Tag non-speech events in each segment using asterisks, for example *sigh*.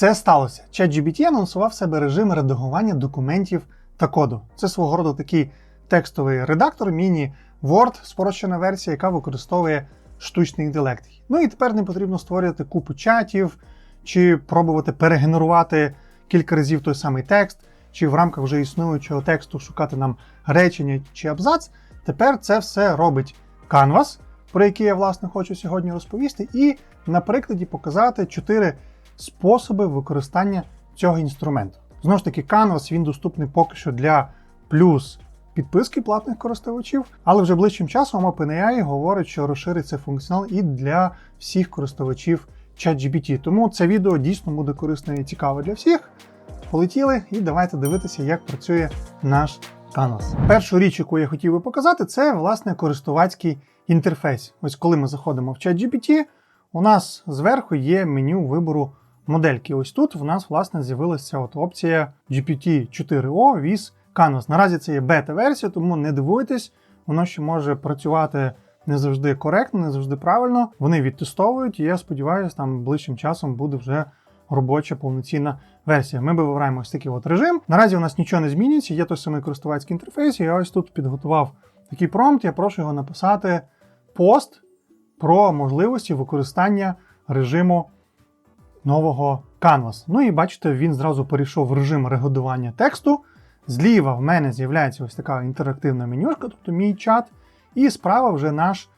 це сталося. ChatGPT анонсував себе режим редагування документів та коду. Це свого роду такий текстовий редактор, міні Word, спрощена версія, яка використовує штучний інтелект. Ну і тепер не потрібно створювати купу чатів, чи пробувати перегенерувати кілька разів той самий текст, чи в рамках вже існуючого тексту шукати нам речення чи абзац. Тепер це все робить Canvas, про який я власне хочу сьогодні розповісти, і на прикладі показати чотири способи використання цього інструменту. Знову ж таки, Canvas він доступний поки що для плюс підписки платних користувачів, але вже ближчим часом OpenAI говорить, що розширить цей функціонал і для всіх користувачів ChatGPT. Тому це відео дійсно буде корисне і цікаве для всіх. Полетіли і давайте дивитися, як працює наш Canvas. Першу річ, яку я хотів би показати, це власне користувацький інтерфейс. Ось коли ми заходимо в ChatGPT, у нас зверху є меню вибору модельки. Ось тут в нас власне з'явилася от опція GPT-4O with Canvas. Наразі це є бета-версія, тому не дивуйтесь, воно ще може працювати не завжди коректно, не завжди правильно. Вони відтестовують, і я сподіваюся, там ближчим часом буде вже робоча повноцінна версія. Ми вибираємо ось такий от режим. Наразі у нас нічого не змінюється, є той самий користувацький інтерфейс. Я ось тут підготував такий промпт. Я прошу його написати пост про можливості використання режиму нового Canvas. Ну і бачите, він зразу перейшов в режим регодування тексту. Зліва в мене з'являється ось така інтерактивна менюшка, тобто мій чат, і справа вже наш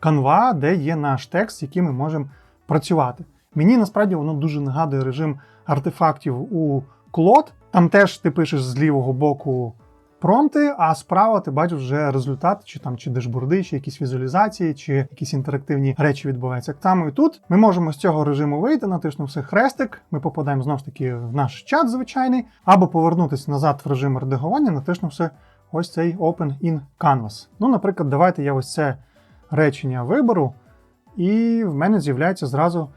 канва, де є наш текст, яким ми можемо працювати. Мені насправді воно дуже нагадує режим артефактів у Claude. Там теж ти пишеш з лівого боку промпти, а справа ти бачиш вже результат, чи там чи дешборди, чи якісь візуалізації, чи якісь інтерактивні речі відбуваються. Так само і тут ми можемо з цього режиму вийти, натиснувши хрестик, ми попадаємо знову ж таки в наш чат звичайний, або повернутися назад в режим редагування, натиснувши ось цей Open in Canvas. Ну, наприклад, давайте я ось це речення виберу, і в мене з'являється зразу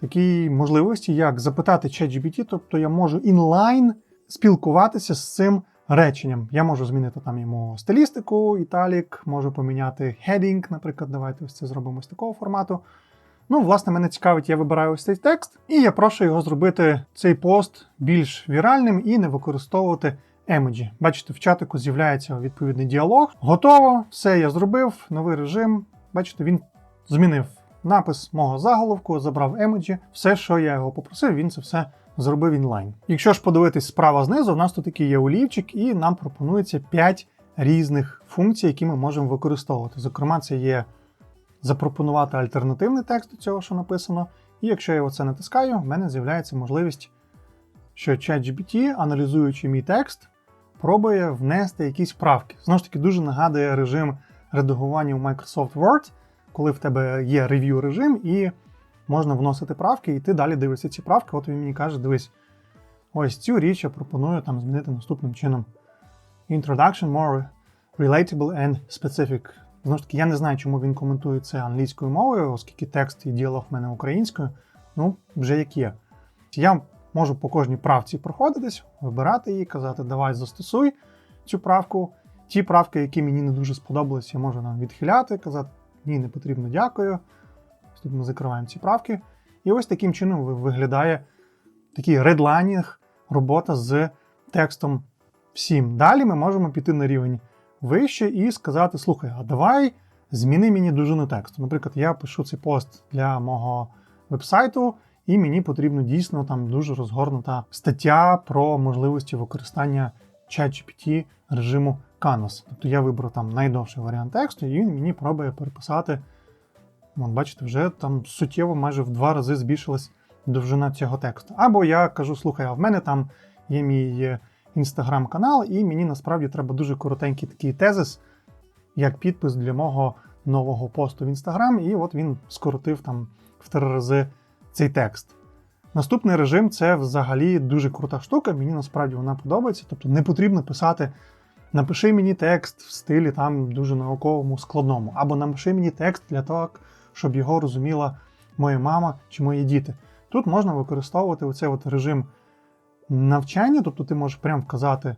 такі можливості, як запитати ChatGPT, тобто я можу інлайн спілкуватися з цим реченням. Я можу змінити там йому стилістику, італік, можу поміняти heading, наприклад, давайте ось це зробимо з такого формату. Ну, власне, мене цікавить, я вибираю ось цей текст, і я прошу його зробити цей пост більш віральним і не використовувати емоджі. Бачите, в чатику з'являється відповідний діалог. Готово, все я зробив, новий режим. Бачите, він змінив напис мого заголовку, забрав емоджі. Все, що я його попросив, він це все зробив інлайн. Якщо ж подивитись справа знизу, у нас тут такий є олівчик, і нам пропонується 5 різних функцій, які ми можемо використовувати. Зокрема, це є запропонувати альтернативний текст до цього, що написано. І якщо я оце натискаю, в мене з'являється можливість, що ChatGPT, аналізуючи мій текст, пробує внести якісь правки. Знову ж таки, дуже нагадує режим редагування у Microsoft Word, коли в тебе є рев'ю режим, і можна вносити правки, і ти далі дивишся ці правки. От він мені каже: дивись, ось цю річ я пропоную там змінити наступним чином. Introduction more relatable and specific. Знову ж таки, я не знаю, чому він коментує це англійською мовою, оскільки текст і діалог в мене українською. Ну, вже як є. Я можу по кожній правці проходитись, вибирати її, казати, давай застосуй цю правку. Ті правки, які мені не дуже сподобались, я можу нам відхиляти, казати, ні, не потрібно, дякую. Тут ми закриваємо ці правки. І ось таким чином виглядає такий редлайнінг, робота з текстом всім. Далі ми можемо піти на рівень вище і сказати: слухай, а давай зміни мені дужину тексту. Наприклад, я пишу цей пост для мого вебсайту, і мені потрібно дійсно там дуже розгорнута стаття про можливості використання ChatGPT режиму Canvas. Тобто я виберу там найдовший варіант тексту, і він мені пробує переписати. От, бачите, вже там суттєво майже в два рази збільшилась довжина цього тексту. Або я кажу, слухай, а в мене там є мій інстаграм-канал, і мені насправді треба дуже коротенький такий тезис, як підпис для мого нового посту в інстаграм, і от він скоротив там в три рази цей текст. Наступний режим це взагалі дуже крута штука, мені насправді вона подобається. Тобто не потрібно писати. Напиши мені текст в стилі там дуже науковому, складному, або напиши мені текст для того, щоб його розуміла моя мама чи мої діти. Тут можна використовувати оцей от режим навчання, тобто ти можеш прямо вказати,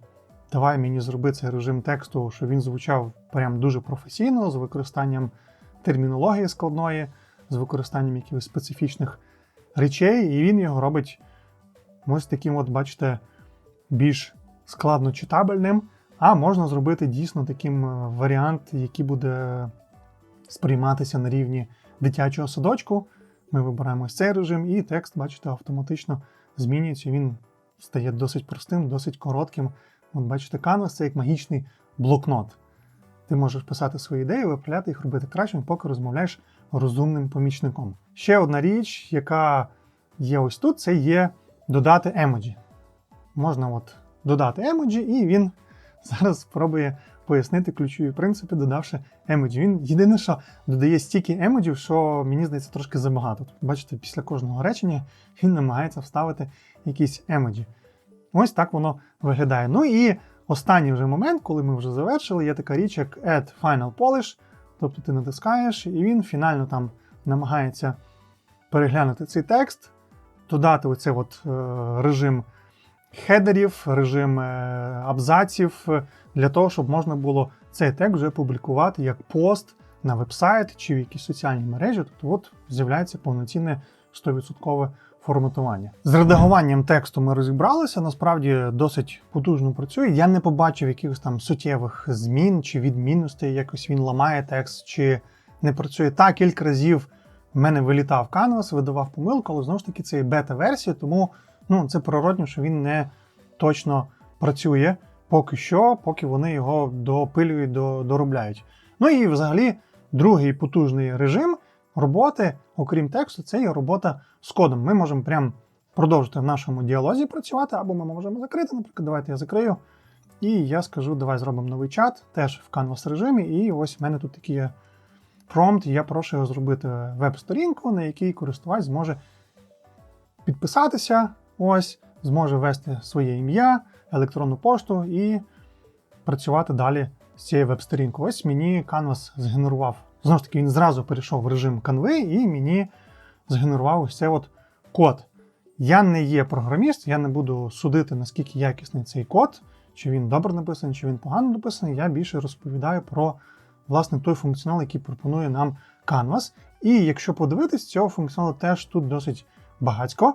давай мені зроби цей режим тексту, щоб він звучав прям дуже професійно, з використанням термінології складної, з використанням якихось специфічних речей, і він його робить ось таким, от, бачите, більш складно читабельним, а можна зробити дійсно таким е, варіант, який буде сприйматися на рівні дитячого садочку. Ми вибираємо цей режим, і текст, бачите, автоматично змінюється. Він стає досить простим, досить коротким. От бачите, Canvas це як магічний блокнот. Ти можеш писати свої ідеї, виправляти їх, робити кращим, поки розмовляєш розумним помічником. Ще одна річ, яка є ось тут, це є додати емоджі. Можна от додати емоджі, і він *laughs* зараз спробує пояснити ключові принципи, додавши емоджі. Він єдине, що додає стільки емоджів, що мені здається трошки забагато. Бачите, після кожного речення він намагається вставити якісь емоджі. Ось так воно виглядає. Ну і останній вже момент, коли ми вже завершили, є така річ, як Add Final Polish. Тобто ти натискаєш, і він фінально там намагається переглянути цей текст, додати оцей от, е, режим хедерів, режим е, абзаців, е, для того, щоб можна було цей текст вже публікувати як пост на вебсайт чи в якісь соціальні мережі. Тобто от з'являється повноцінне 100% форматування. З редагуванням тексту ми розібралися, насправді досить потужно працює. Я не побачив якихось там суттєвих змін чи відмінностей, якось він ламає текст, чи не працює так. Кілька разів в мене вилітав Canvas, видавав помилку, але знову ж таки це бета-версія, тому ну, це природньо, що він не точно працює поки що, поки вони його допилюють, доробляють. Ну і взагалі другий потужний режим роботи, окрім тексту, це є робота з кодом. Ми можемо прям продовжити в нашому діалозі працювати, або ми можемо закрити. Наприклад, давайте я закрию. І я скажу, давай зробимо новий чат, теж в Canvas режимі. І ось в мене тут такий є промпт. Я прошу його зробити веб-сторінку, на якій користувач зможе підписатися, ось, зможе ввести своє ім'я, електронну пошту і працювати далі з цією веб-сторінкою. Ось мені Canvas згенерував Знову ж таки, він зразу перейшов в режим канви і мені згенерував ось цей от код. Я не є програміст, я не буду судити, наскільки якісний цей код, чи він добре написаний, чи він погано написаний. Я більше розповідаю про власне той функціонал, який пропонує нам Canvas. І якщо подивитись, цього функціоналу теж тут досить багатько.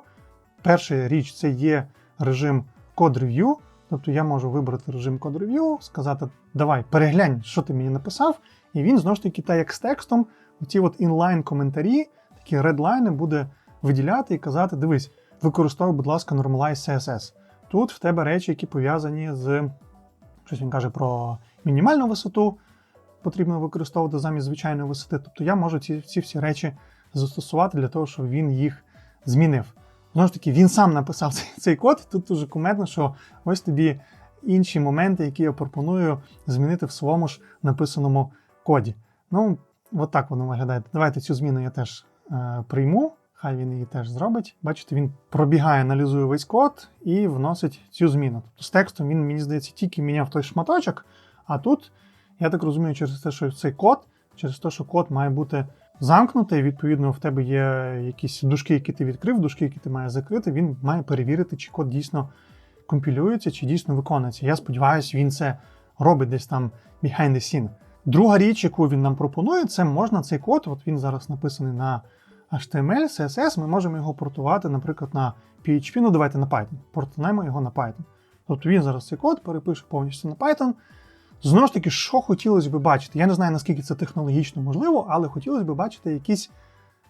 Перша річ це є режим Code Review. Тобто я можу вибрати режим Code Review, сказати, давай переглянь, що ти мені написав, і він знову ж таки, так як з текстом, оці от інлайн коментарі, такі редлайни буде виділяти і казати: дивись, використовуй, будь ласка, Normalize CSS. Тут в тебе речі, які пов'язані з щось він каже про мінімальну висоту, потрібно використовувати замість звичайної висоти. Тобто я можу ці, ці всі речі застосувати для того, щоб він їх змінив. Знову ж таки, він сам написав цей, цей код. Тут дуже кумедно, що ось тобі інші моменти, які я пропоную змінити в своєму ж написаному коді. Ну, от так воно виглядає. Давайте цю зміну я теж е, прийму, хай він її теж зробить. Бачите, він пробігає, аналізує весь код і вносить цю зміну. Тобто з текстом він, мені здається, тільки міняв той шматочок, а тут, я так розумію, через те, що цей код, через те, що код має бути замкнутий, відповідно, в тебе є якісь дужки, які ти відкрив, дужки, які ти маєш закрити, він має перевірити, чи код дійсно компілюється, чи дійсно виконується. Я сподіваюся, він це робить десь там behind the scene. Друга річ, яку він нам пропонує, це можна цей код, от він зараз написаний на HTML, CSS, ми можемо його портувати, наприклад, на PHP, ну давайте на Python. Портнемо його на Python. Тобто він зараз цей код перепише повністю на Python. Знову ж таки, що хотілося б бачити? Я не знаю, наскільки це технологічно можливо, але хотілося б бачити якийсь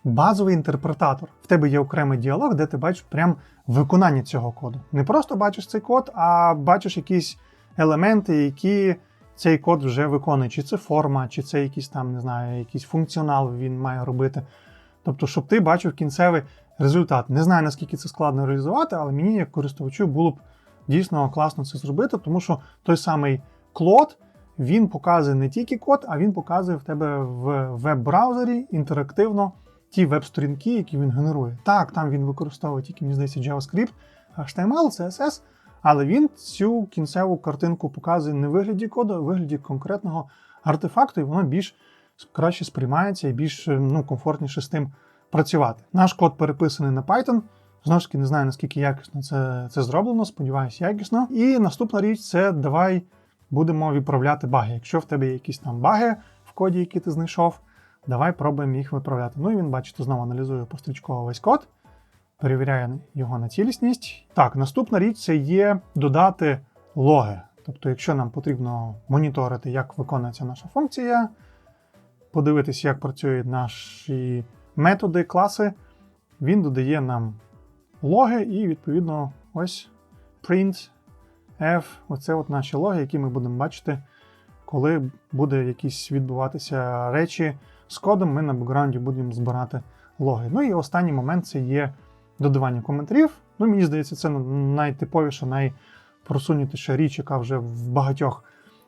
базовий інтерпретатор. В тебе є окремий діалог, де ти бачиш прям виконання цього коду. Не просто бачиш цей код, а бачиш якісь елементи, які цей код вже виконує, чи це форма, чи це якийсь там, не знаю, якийсь функціонал він має робити. Тобто, щоб ти бачив кінцевий результат. Не знаю, наскільки це складно реалізувати, але мені, як користувачу, було б дійсно класно це зробити, тому що той самий клод, він показує не тільки код, а він показує в тебе в веб-браузері інтерактивно ті веб-сторінки, які він генерує. Так, там він використовує тільки, мені здається, JavaScript, HTML, CSS. Але він цю кінцеву картинку показує не в вигляді коду, а в вигляді конкретного артефакту, і воно більш краще сприймається і більш ну, комфортніше з тим працювати. Наш код переписаний на Python. Знову ж таки, не знаю, наскільки якісно це це зроблено, сподіваюся, якісно. І наступна річ це давай будемо відправляти баги. Якщо в тебе є якісь там баги в коді, які ти знайшов, давай пробуємо їх виправляти. Ну і він, бачите, знову аналізує пострічково весь код. перевіряє його на цілісність. Так, наступна річ це є додати логи. Тобто, якщо нам потрібно моніторити, як виконується наша функція, подивитися, як працюють наші методи, класи, він додає нам логи, і, відповідно, ось print F, оце от наші логи, які ми будемо бачити, коли буде якісь відбуватися речі з кодом, ми на бекграунді будемо збирати логи. Ну і останній момент це є додавання коментарів. Ну, мені здається, це найтиповіша, найпросунутіша річ, яка вже в багатьох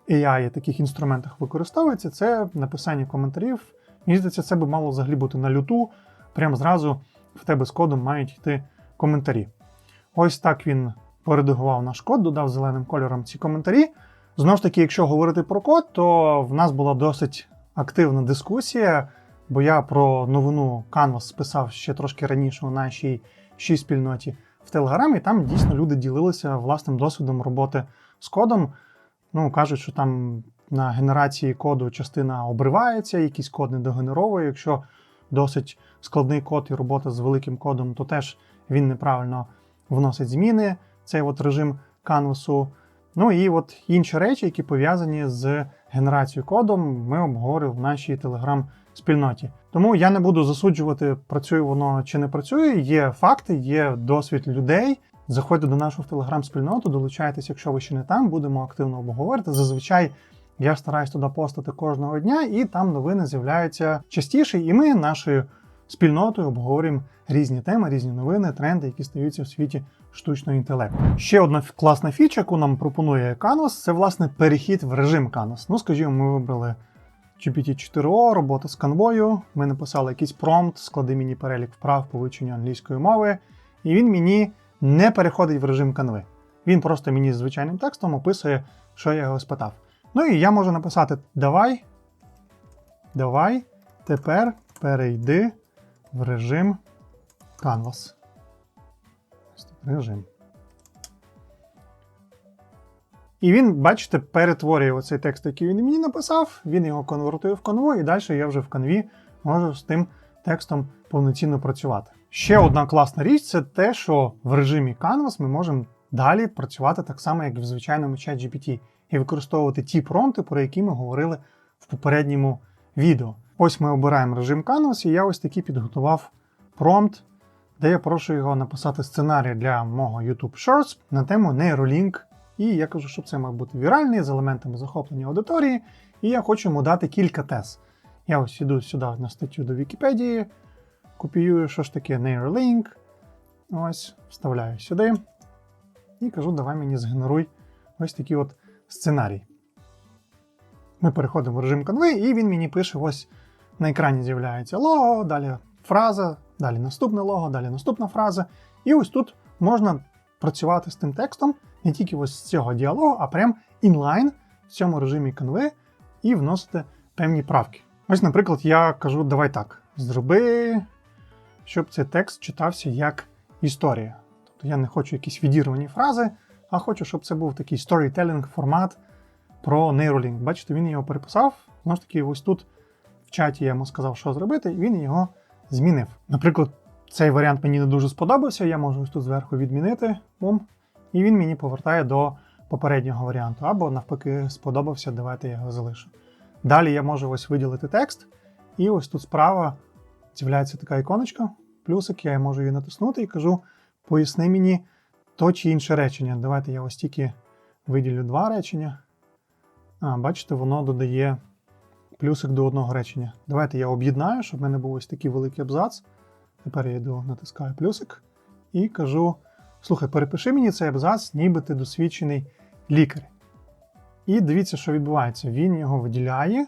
AI таких інструментах використовується. Це написання коментарів. Мені здається, це би мало взагалі бути на люту. Прямо зразу в тебе з кодом мають йти коментарі. Ось так він поредагував наш код, додав зеленим кольором ці коментарі. Знову ж таки, якщо говорити про код, то в нас була досить активна дискусія, бо я про новину Canvas списав ще трошки раніше у нашій ще спільноті в Телеграмі. Там дійсно люди ділилися власним досвідом роботи з кодом. Ну, кажуть, що там на генерації коду частина обривається, якийсь код не догенеровує. Якщо досить складний код і робота з великим кодом, то теж він неправильно вносить зміни, цей от режим канвасу. Ну і от інші речі, які пов'язані з генерацією коду, ми обговорили в нашій телеграм-спільноті. Тому я не буду засуджувати, працює воно чи не працює. Є факти, є досвід людей. Заходьте до нашу в телеграм-спільноту, долучайтесь, якщо ви ще не там, будемо активно обговорити. Зазвичай я стараюсь туди постати кожного дня, і там новини з'являються частіше. І ми нашою спільнотою обговорюємо різні теми, різні новини, тренди, які стаються в світі штучного інтелекту. Ще одна класна фіча, яку нам пропонує Canvas, це власне перехід в режим Canvas. Ну, скажімо, ми вибрали GPT-4O, робота з канвою. Ми написали якийсь промпт, склади мені перелік вправ по вивченню англійської мови, і він мені не переходить в режим канви. Він просто мені звичайним текстом описує, що я його спитав. Ну і я можу написати: Давай, давай, тепер перейди в режим Canvas. Режим. І він, бачите, перетворює оцей текст, який він мені написав, він його конвертує в канву, і далі я вже в канві можу з тим текстом повноцінно працювати. Ще одна класна річ це те, що в режимі Canvas ми можемо далі працювати так само, як в звичайному чат GPT, і використовувати ті промпти, про які ми говорили в попередньому відео. Ось ми обираємо режим Canvas, і я ось такий підготував промпт, де я прошу його написати сценарій для мого YouTube Shorts на тему Neuralink. І я кажу, щоб це мав бути віральний з елементами захоплення аудиторії. І я хочу йому дати кілька тез. Я ось іду сюди на статтю до Вікіпедії, копіюю, що ж таке Neuralink. Ось, вставляю сюди. І кажу, давай мені згенеруй ось такий от сценарій. Ми переходимо в режим канви, і він мені пише: ось на екрані з'являється лого, далі фраза, далі наступне лого, далі наступна фраза. І ось тут можна працювати з тим текстом не тільки ось з цього діалогу, а прям інлайн в цьому режимі канви і вносити певні правки. Ось, наприклад, я кажу: давай так, зроби, щоб цей текст читався як історія. Тобто я не хочу якісь відірвані фрази, а хочу, щоб це був такий storytelling формат про Neuralink. Бачите, він його переписав. Знову ж таки, ось тут в чаті я йому сказав, що зробити, і він його змінив. Наприклад, цей варіант мені не дуже сподобався, я можу ось тут зверху відмінити. Бум, і він мені повертає до попереднього варіанту. Або, навпаки, сподобався, давайте я його залишу. Далі я можу ось виділити текст, і ось тут справа з'являється така іконочка, плюсик, я можу її натиснути і кажу: поясни мені то чи інше речення. Давайте я ось тільки виділю два речення. А, бачите, воно додає плюсик до одного речення. Давайте я об'єднаю, щоб в мене був ось такий великий абзац. Тепер я йду, натискаю плюсик і кажу: слухай, перепиши мені цей абзац, ніби ти досвідчений лікар. І дивіться, що відбувається. Він його виділяє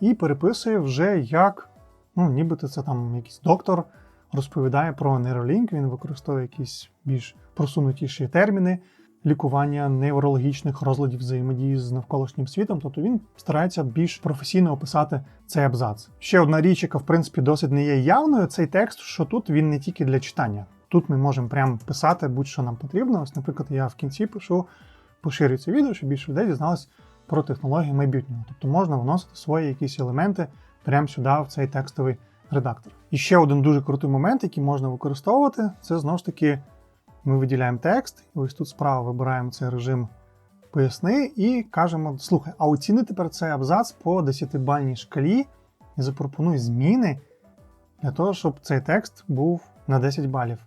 і переписує вже як, ну, нібито це там якийсь доктор розповідає про нейролінк, він використовує якісь більш просунутіші терміни лікування неврологічних розладів взаємодії з навколишнім світом, тобто він старається більш професійно описати цей абзац. Ще одна річ, яка в принципі досить не є явною, цей текст, що тут він не тільки для читання. Тут ми можемо прямо писати будь-що нам потрібно. Ось, наприклад, я в кінці пишу поширюю це відео, щоб більше людей дізналось про технології майбутнього. Тобто можна вносити свої якісь елементи прямо сюди, в цей текстовий редактор. І ще один дуже крутий момент, який можна використовувати, це знову ж таки ми виділяємо текст, і ось тут справа вибираємо цей режим поясни і кажемо: слухай, а оціни тепер цей абзац по 10-бальній шкалі і запропонуй зміни для того, щоб цей текст був на 10 балів.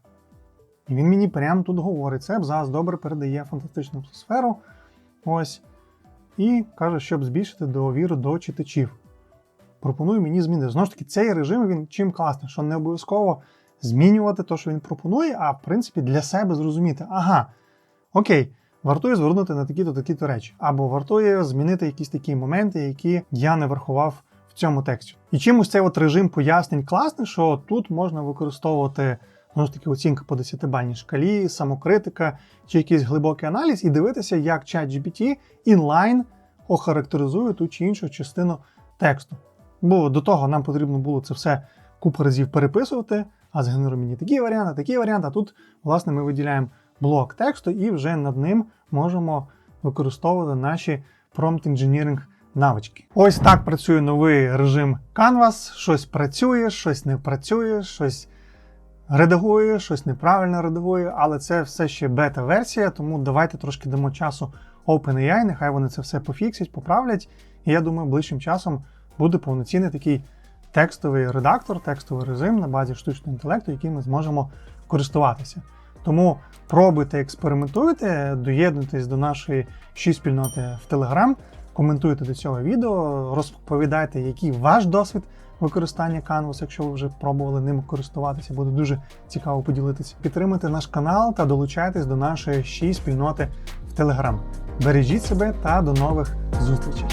І він мені прямо тут говорить: цей абзац добре передає фантастичну атмосферу. Ось. І каже, щоб збільшити довіру до читачів. Пропонує мені зміни. Знову ж таки, цей режим він чим класний, що не обов'язково змінювати те, що він пропонує, а в принципі для себе зрозуміти, ага, окей, вартує звернути на такі-то такі-то речі, або вартує змінити якісь такі моменти, які я не врахував в цьому тексті. І чимось цей от режим пояснень класний, що тут можна використовувати знову таки оцінка по 10-бальній шкалі, самокритика чи якийсь глибокий аналіз, і дивитися, як ChatGPT інлайн охарактеризує ту чи іншу частину тексту. Бо до того нам потрібно було це все купу разів переписувати, а згенеруй мені такий варіант, такий варіант. А тут, власне, ми виділяємо блок тексту і вже над ним можемо використовувати наші engineering навички. Ось так працює новий режим Canvas. Щось працює, щось не працює, щось редагує, щось неправильно редагує, але це все ще бета-версія, тому давайте трошки дамо часу OpenAI, нехай вони це все пофіксять, поправлять. І я думаю, ближчим часом буде повноцінний такий текстовий редактор, текстовий режим на базі штучного інтелекту, яким ми зможемо користуватися. Тому пробуйте, експериментуйте, доєднуйтесь до нашої ще спільноти в Telegram, коментуйте до цього відео, розповідайте, який ваш досвід використання Canvas, якщо ви вже пробували ним користуватися, буде дуже цікаво поділитися. Підтримуйте наш канал та долучайтесь до нашої ще спільноти в Telegram. Бережіть себе та до нових зустрічей!